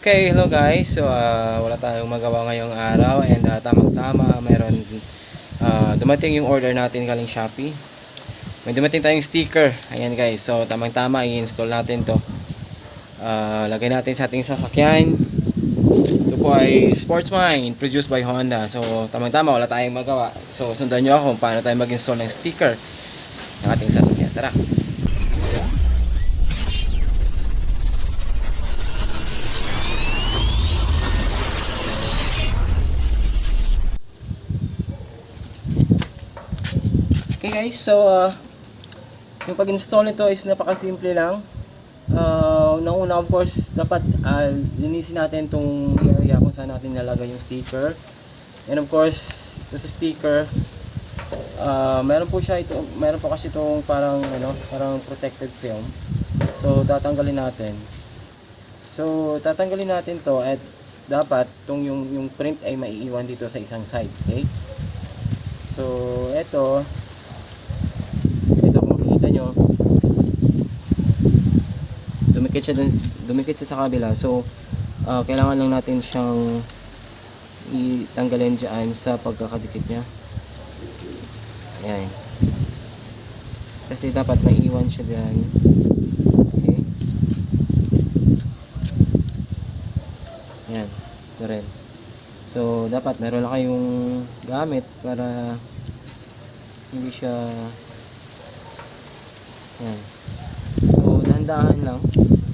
Okay, hello guys. So, ah, wala tayong magawa ngayong araw and ah, tamang-tama, meron ah, dumating yung order natin galing Shopee. May dumating tayong sticker. Ayan guys. So, tamang-tama, i-install natin to. Ah, lagay natin sa ating sasakyan. Ito po ay Sportsmine, produced by Honda. So, tamang-tama, wala tayong magawa. So, sundan nyo ako kung paano tayo mag-install ng sticker ng ating sasakyan. Tara! Okay guys, so uh, yung pag-install nito is napakasimple lang. Uh, una of course, dapat uh, linisin natin itong area kung saan natin nalagay yung sticker. And of course, ito sa sticker, uh, meron po siya ito, meron po kasi itong parang ano, parang protected film. So tatanggalin natin. So tatanggalin natin to at dapat tong yung yung print ay maiiwan dito sa isang side, okay? So ito ito kung makikita nyo dumikit siya dun, dumikit siya sa kabila. So ah, kailangan lang natin siyang itanggalin dyan sa pagkakadikit niya. Ayan. Kasi dapat may iwan siya dyan. Okay. Ayan. Ito rin. So dapat meron na kayong gamit para hindi siya yan. So, dahan-dahan lang.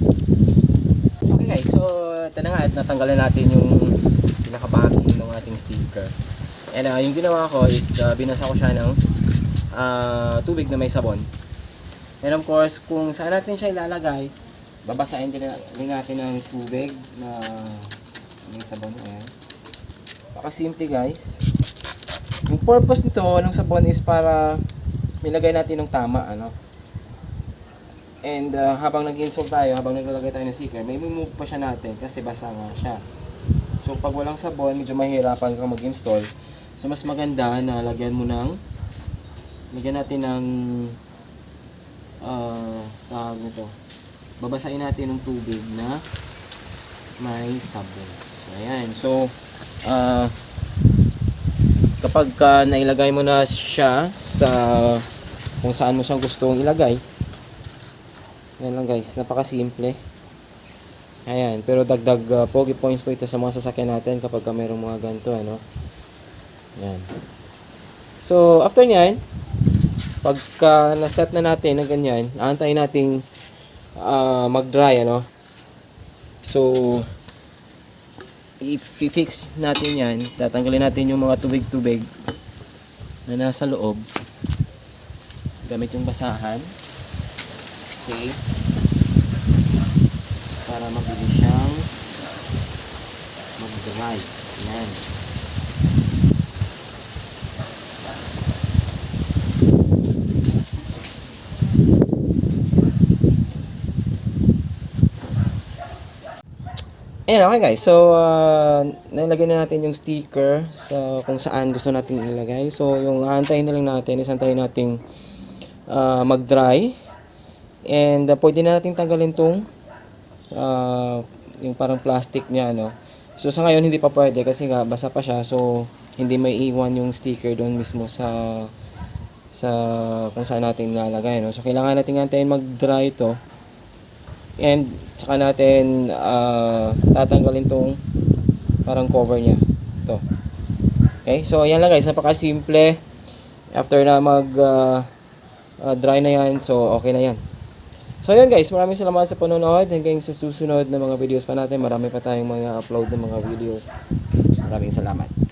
Okay guys, so ito na nga at natanggalan natin yung pinaka-backing ng ating sticker. And uh, yung ginawa ko is uh, binasa ko siya ng uh, tubig na may sabon. And of course, kung saan natin siya ilalagay, babasahin din na- din natin ng tubig na may sabon. Ayan. Paka-simple guys. Yung purpose nito ng sabon is para ilagay natin ng tama, ano. And uh, habang nag-install tayo, habang naglalagay tayo ng sticker, may move pa siya natin kasi basa nga siya. So pag walang sabon, medyo mahirapan kang mag-install. So mas maganda na lagyan mo ng lagyan natin ng uh, tawag nito. Babasahin natin ng tubig na may sabon. So ayan. So uh, kapag ka nailagay mo na siya sa kung saan mo siyang gustong ilagay, yan lang guys, napakasimple. Ayan, pero dagdag uh, pogi points po ito sa mga sasakyan natin kapag ka mayroong mga ganito, ano. Yan. So, after nyan, pagka na-set na natin ng ganyan, aantayin nating uh, mag-dry, ano. So, i-fix natin yan, tatanggalin natin yung mga tubig-tubig na nasa loob gamit yung basahan. Okay. Para mabilis siyang mag-dry. Yan. Ayan, okay guys. So, uh, nilagay na natin yung sticker sa kung saan gusto natin ilagay. So, yung aantayin na lang natin, isantayin nating uh, mag-dry. And uh, pwede na natin tanggalin tong uh, yung parang plastic niya, no. So, sa ngayon, hindi pa pwede kasi nga, basa pa siya. So, hindi may iwan yung sticker doon mismo sa sa kung saan natin nilalagay, no. So, kailangan natin antayin mag-dry ito. And saka natin ah, tatanggalin tong parang cover niya. Ito. Okay, so ayan lang guys, napaka-simple. After na mag ah, ah, dry na yan, so okay na yan. So ayan guys, maraming salamat sa panonood. Hanggang sa susunod na mga videos pa natin, marami pa tayong mga upload ng mga videos. Maraming salamat.